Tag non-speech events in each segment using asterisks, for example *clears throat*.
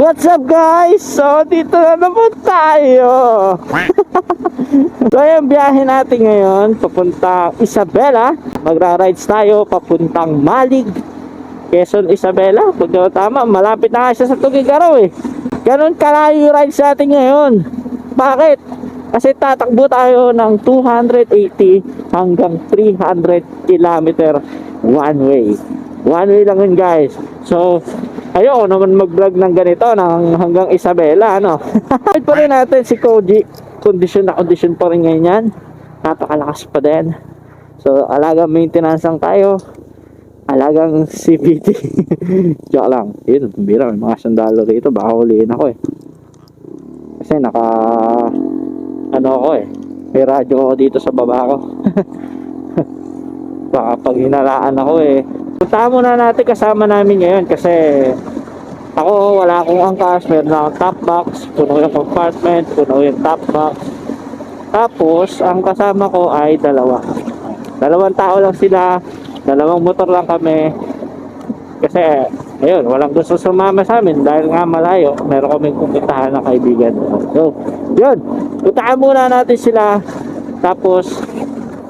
What's up guys? So dito na naman tayo. *laughs* So yung biyahe natin ngayon. Papunta Isabela. Magra-rides tayo papuntang Malig Quezon Isabela. Ako tama malapit na siya sa Tugigaraw eh. Ganon kalayo yung rides natin ngayon. Bakit? Kasi tatakbo tayo ng 280 hanggang 300 kilometer. One way. One way lang yun guys. So ayoko naman mag-vlog ng ganito ng hanggang Isabela ano. *laughs* Wait pa rin natin si Koji. Condition na condition pa rin ngayon yan. Napakalakas pa din. So alagang maintenance lang tayo. Alagang CVT. *laughs* Joke lang. Yun, bira may mga sandalo rito. Baka huliin ako eh. Kasi naka ano ako eh. May radyo ako dito sa baba ko. *laughs* Baka pag hinalaan ako eh. Punta muna natin kasama namin ngayon kasi ako wala akong angkas, meron na akong top box, puno yung compartment, puno yung top box. Tapos, ang kasama ko ay dalawa. Dalawang tao lang sila, dalawang motor lang kami. Kasi, ayun, walang gusto sumama sa amin dahil nga malayo, meron kaming pupuntahan ng kaibigan. So, yun, puntaan muna natin sila. Tapos,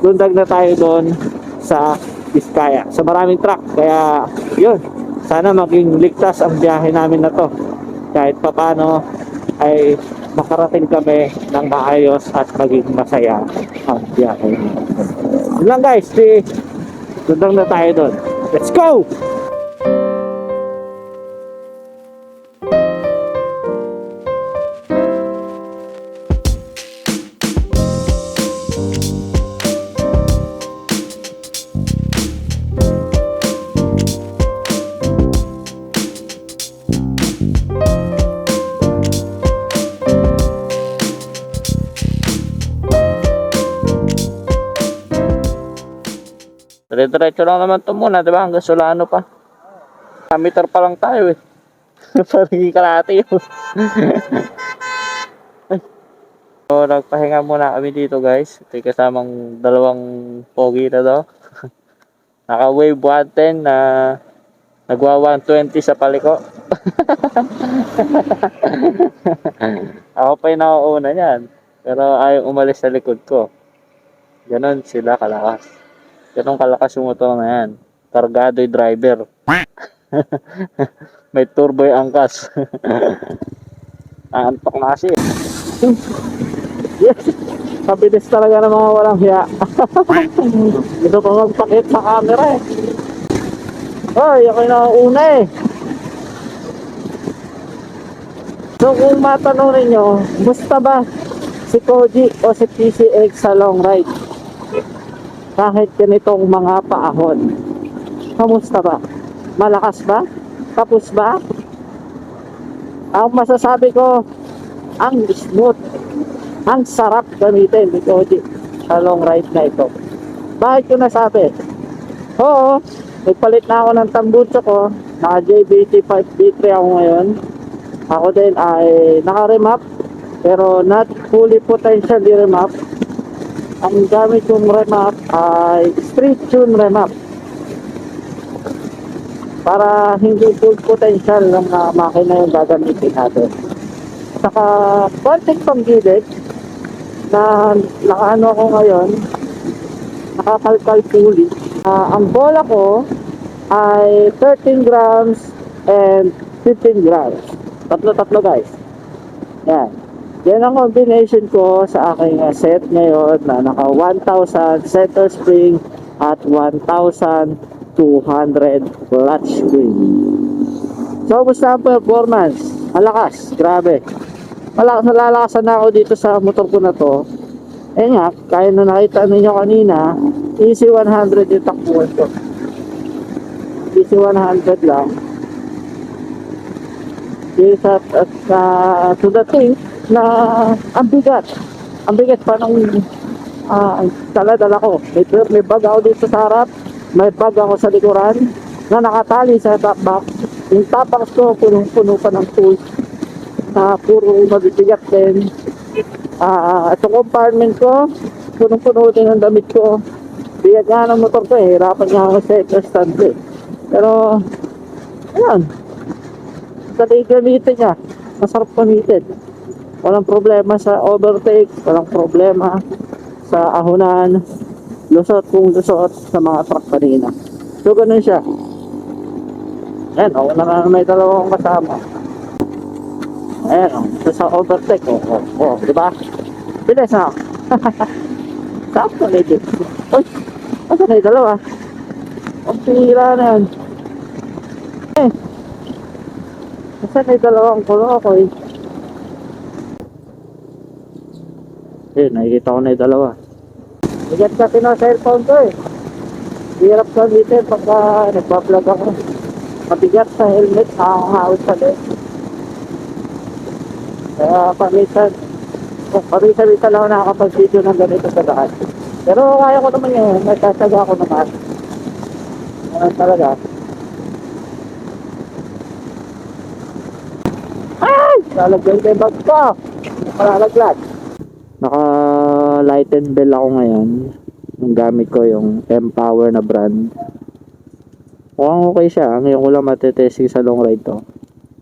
lundag na tayo doon sa Biskaya. Sa maraming truck. Kaya, yun. Sana maging ligtas ang biyahe namin na to. Kahit papano ay makarating kami ng maayos at maging masaya ang biyahe. Yun lang guys. Di, dundang na tayo doon. Let's go! Dire-diretso lang naman to muna, di ba? Hanggang Solano pa. Meter pa lang tayo eh. *laughs* Parang kalati yun. *laughs* So, nagpahinga muna kami dito guys. Ito kasamang dalawang pogi na daw. *laughs* Naka wave 110 na nagwa 120 sa paliko. Ako pa yung nauuna niyan. Pero ayaw umalis sa likod ko. Ganon sila kalakas. Ganun kalakas yung motor na yan. Kargado yung driver. *laughs* May turbo yung angkas. *laughs* Aantok na kasi. yes. Kabilis talaga ng mga walang hiya. *laughs* Gusto ko magpakit sa camera eh. Hoy, ako yung nauuna eh. So kung matanong ninyo, musta ba si Koji o si PCX sa long ride? Kahit ganitong mga paahon. Kamusta ba? Malakas ba? Tapos ba? Ang masasabi ko, ang smooth, ang sarap gamitin ni Koji sa long ride na ito. Bakit ko nasabi? Oo, nagpalit na ako ng tambucho ko, naka JBT 5B3 ako ngayon. Ako din ay naka-remap, pero not fully potentially remap ang gamit kong remap ay street tune remap. Para hindi full potential ng uh, makina yung gagamitin natin. Saka konting panggilid na nakaano ako ngayon nakakalkal fully Ah, ang bola ko ay 13 grams and 15 grams. Tatlo tatlo guys. Yan yan ang combination ko sa aking uh, set ngayon na naka 1,000 center spring at 1,200 clutch spring. So, kumusta ang performance? Malakas, grabe. Malakas na lalakasan na ako dito sa motor ko na to. Eh nga, kaya na nakita ninyo kanina, easy 100 yung takbuhan ko. Easy 100 lang. Yes, at, at uh, to the na ang bigat. Ang bigat pa nung uh, dala-dala ko. May, may bag ako dito sa harap, may bag ako sa likuran na nakatali sa top box. Yung top box ko, punong-puno pa ng tools na puro mabibigat din. Ah, uh, itong compartment ko, punong-puno din ang damit ko. Bigat nga ng motor ko eh, hirapan nga ako sa stand eh. Pero, ayan, madali gamitin niya. Masarap gamitin. Walang problema sa overtake, walang problema sa ahunan, lusot kung lusot sa mga truck kanina. So, ganun siya. Ayan, ako na nga may dalawang kasama. Ayan, oh, ito sa overtake, oh, oh, oh, di ba? Bilis na. *laughs* Sakto na ito. Uy, asa na yung dalawa? Ang pira na yan. Eh, asa na yung dalawang kulo ako eh. Eh, nakikita ko na yung dalawa. Bigat kasi ng cellphone ko eh. Hirap gamitin pagka nagpa-vlog ako. Mabigat sa helmet, nakakahawit sa leg. Kaya paminsan, kung paminsan-minsan lang ako nakakapag-video ng ganito sa daan. Pero kaya ko naman yun, nagsasaga ako naman. Ano talaga. Ay! Lalagyan yung bag ko! Malalaglag. Naka light and bell ako ngayon. Yung gamit ko yung Empower na brand. Mukhang okay siya. Ngayon ko lang matetesting sa long ride to.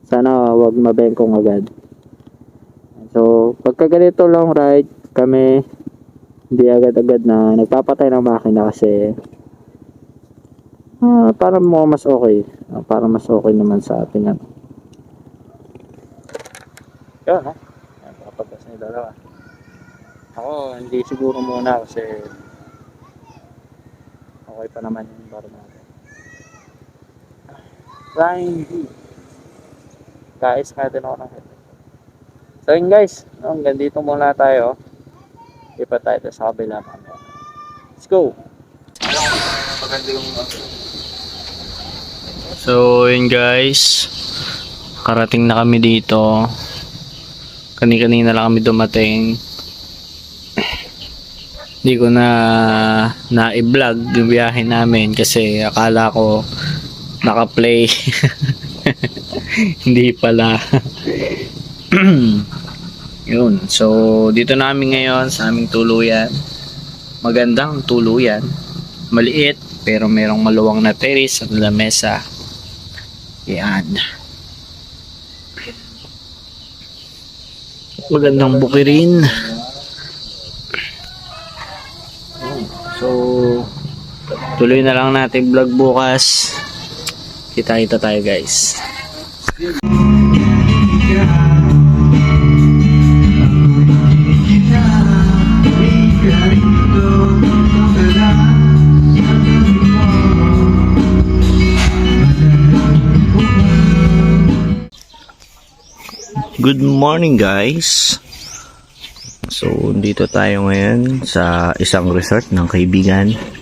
Sana wag mabengkong agad. So, pagka ganito long ride, kami hindi agad-agad na nagpapatay ng makina kasi ah, para mo mas okay. Ah, para mas okay naman sa ating ano. Yun, ha? Yan, kapagkas na dalawa. Ako, hindi siguro muna kasi okay pa naman yung bar natin. Flying V. Guys, natin ako ng headlight. So yun guys, hanggang dito muna tayo. Ipa tayo sa kabila mamaya. Let's go! So, yun guys. Karating na kami dito. Kani-kanina lang kami dumating. Hindi ko na na-vlog yung biyahe namin kasi akala ko naka-play. *laughs* Hindi pala. *clears throat* Yun. So, dito namin ngayon sa aming tuluyan. Magandang tuluyan. Maliit, pero merong maluwang na terrace at lamesa. Yan. Magandang bukirin. Tuloy na lang natin vlog bukas. Kita-kita tayo guys. Good morning guys. So, dito tayo ngayon sa isang resort ng kaibigan.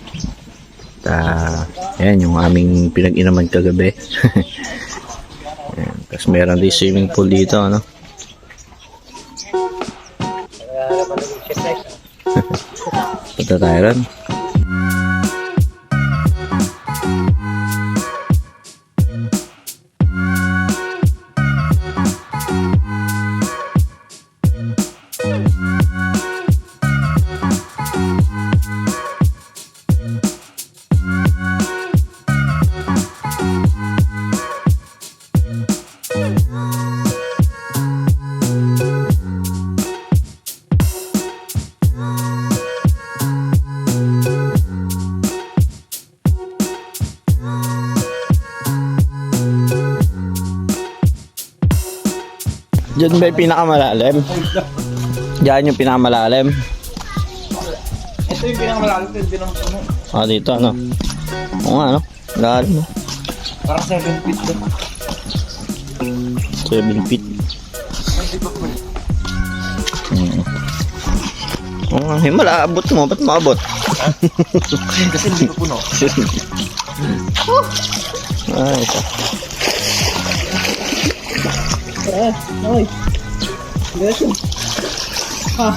Ta, ayan yung aming pinag-inaman kagabi. *laughs* ayan, Tapos meron din swimming pool dito, ano? *laughs* Punta tayo ron. Diyan ba yung pinakamalalim? Diyan yung pinakamalalim. Ito yung pinakamalalim din ang ano. Ah, dito ano? Oo nga, ano? Lalim, no? Parang 7 feet din. 7 feet. Hmm. Oo nga, himala, abot mo. Ba't maabot? Kasi hindi ko puno. *laughs* Ah, ito. Eh, oy. Diretso. Ha.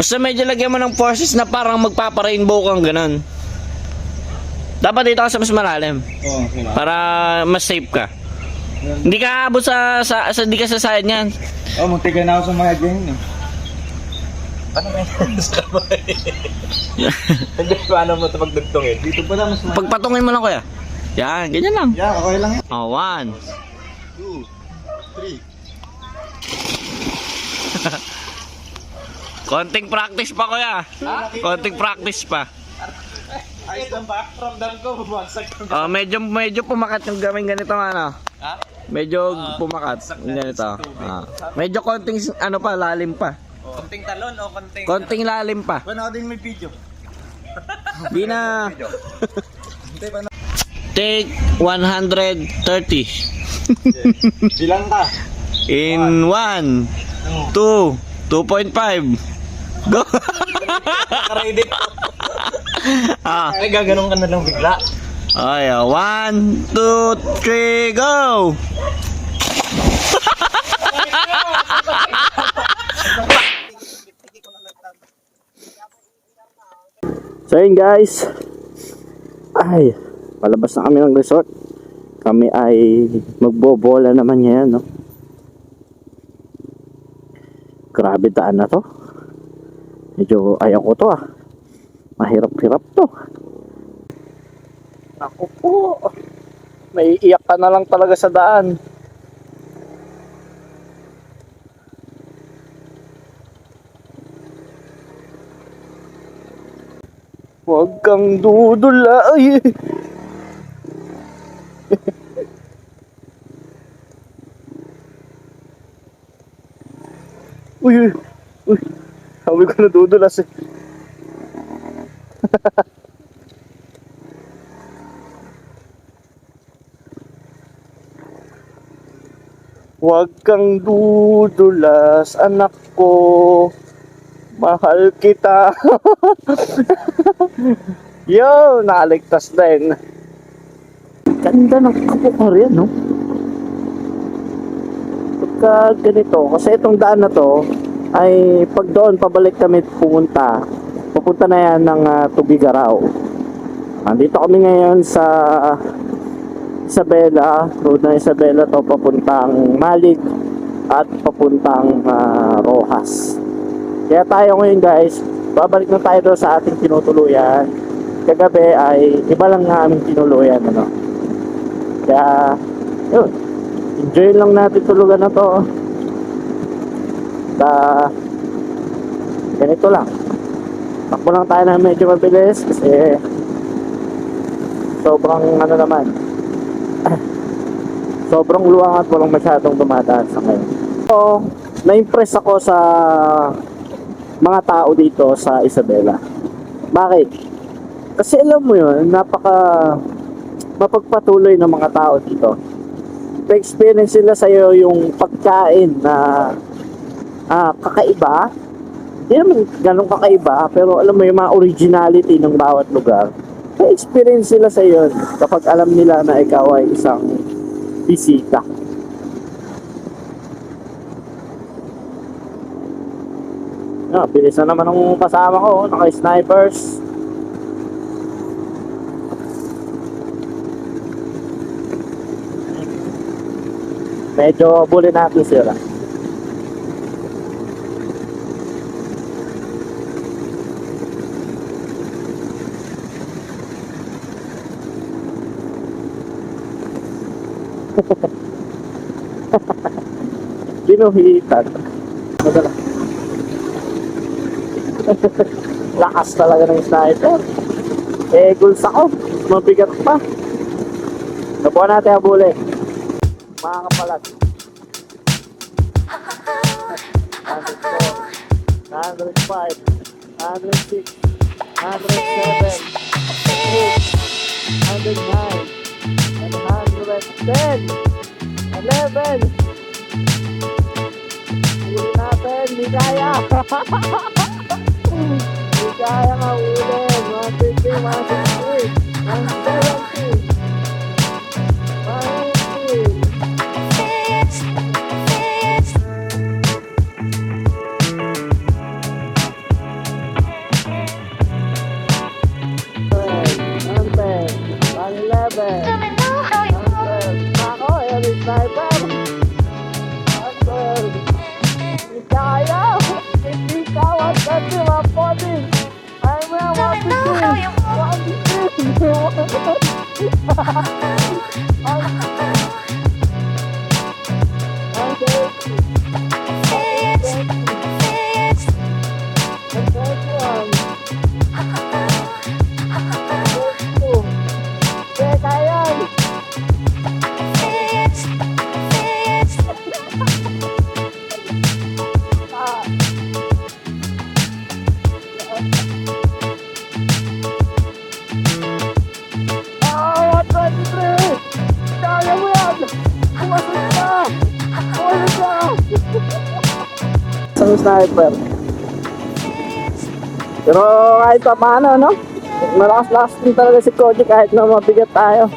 Basta medyo lagyan mo ng forces na parang magpapa-rainbow kang ganun. Dapat dito ka sa mas malalim. Oo. Para mas safe ka. Hindi ka aabot sa, sa, sa, hindi ka sa side niyan. Oh, muntik na ako sa mga ganyan eh. Ano ba *laughs* *laughs* Hindi, paano mo ito magdugtongin? Dito pa lang mas ma- Pagpatungin mo lang kuya. Yan, ganyan lang. Yeah, okay lang yan. Oh, one. Two, Konting practice pa kuya. Konting practice pa. Ayos lang ba? Ramdam ko, bumagsak ko. Oh, medyo medyo pumakat yung gaming ganito ano. Ha? Medyo pumakat yung ganito. Ah. Medyo konting ano pa lalim pa. Konting talon o konting... Konting lalim pa. Panood din may video. Di na... *laughs* take 130 Bilang ka. in 1 2 2.5 Go. Nakaready. ah, Ay, gaganong ka na lang bigla. ay, 1 2 3 go. *laughs* So yun guys. Ay, palabas na kami ng resort. Kami ay magbobola naman ngayon, no? Grabe daan na to. Medyo ayaw ko to ah. Mahirap-hirap to. Ako po. May iyak ka na lang talaga sa daan. Huwag kang dudulay. *laughs* uy, uy. Sabi ko na dudulas eh. *laughs* Huwag kang dudulas, anak ko. Mahal kita. *laughs* Yo, nakaligtas din. Ganda ng kapukar yan, no? Pagka ganito, kasi itong daan na to, ay pag doon pabalik kami pumunta, pupunta na yan ng uh, Tubigaraw. Andito kami ngayon sa Isabela, road na Isabela to papuntang Malig at papuntang ah, Rojas. Kaya tayo ngayon guys, babalik na tayo doon sa ating tinutuluyan. Kagabi ay iba lang nga aming tinuluyan. Ano? Kaya, yun. Enjoy lang natin tulugan na to. Da, ganito lang. Takbo lang tayo na medyo mabilis kasi sobrang ano naman. *clears throat* sobrang luwang at walang masyadong dumadaan sa ngayon. So, na-impress ako sa mga tao dito sa Isabela. Bakit? Kasi alam mo yun, napaka mapagpatuloy ng mga tao dito. Pa-experience sila sa iyo yung pagkain na ah, kakaiba. Hindi naman ganun kakaiba, pero alam mo yung mga originality ng bawat lugar. Pa-experience sila sa iyo kapag alam nila na ikaw ay isang bisita. Ah, bilis na naman ng kasama ko, naka-snipers. Medyo bully natin sila. Pinuhitan. Madala. Lakas talaga ng sniper. Eh, guls ako. Mabigat pa. Nabuha natin habulin. Mga kapalat. 104, 105, 106, 107, 109, 110, 11. Huli natin, di kaya. di kaya I will not to know how you. Nga ulin. 150, Isang sniper. Pero kahit pa paano, no? Malakas-lakas din talaga si Cody kahit na mabigat tayo.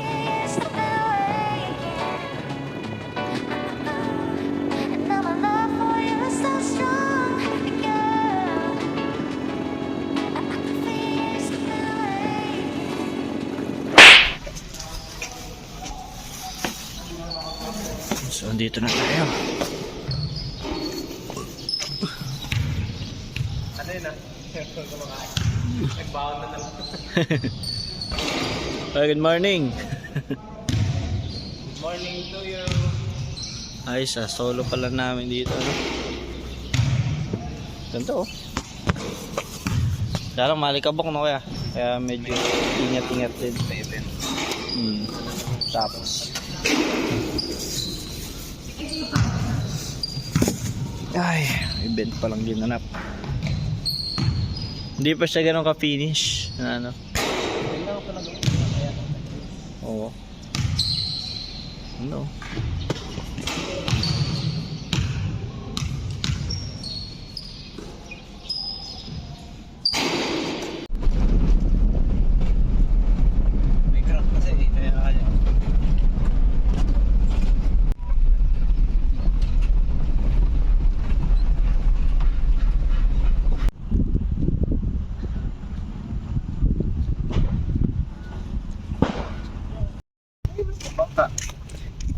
Ah? Nagbaon na naman. Hi, *laughs* good morning. Morning to you. Ayos ah, solo pala namin dito. Ano? Ganda oh. Lang malikabok no kaya. Kaya medyo ingat-ingat din. Hmm. Tapos. Ay, event pa lang ginanap. Hindi pa siya ganun ka-finish. Ano? Oo. Ano?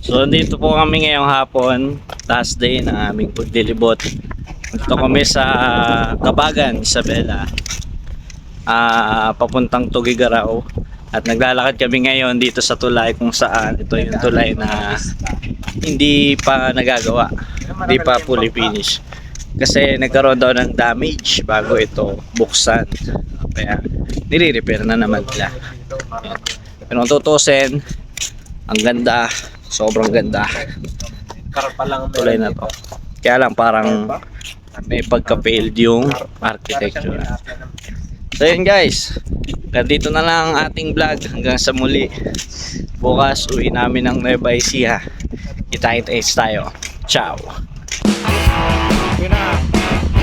So, dito po kami ngayong hapon, last day ng aming paglilibot. Ito kami sa Kabagan, Isabela, ah papuntang Tugigaraw. At naglalakad kami ngayon dito sa tulay kung saan ito yung tulay na hindi pa nagagawa, hindi pa fully finish. Kasi nagkaroon daw ng damage bago ito buksan. Kaya nire-repair na naman nila. Pero kung tutusin, ang ganda, sobrang ganda. Tulay na to. Kaya lang parang may pagka-failed yung architecture. So yun guys, hanggang dito na lang ang ating vlog hanggang sa muli. Bukas uwi namin ng Nueva Ecija. Kita-kita tayo. Ciao! Yun na.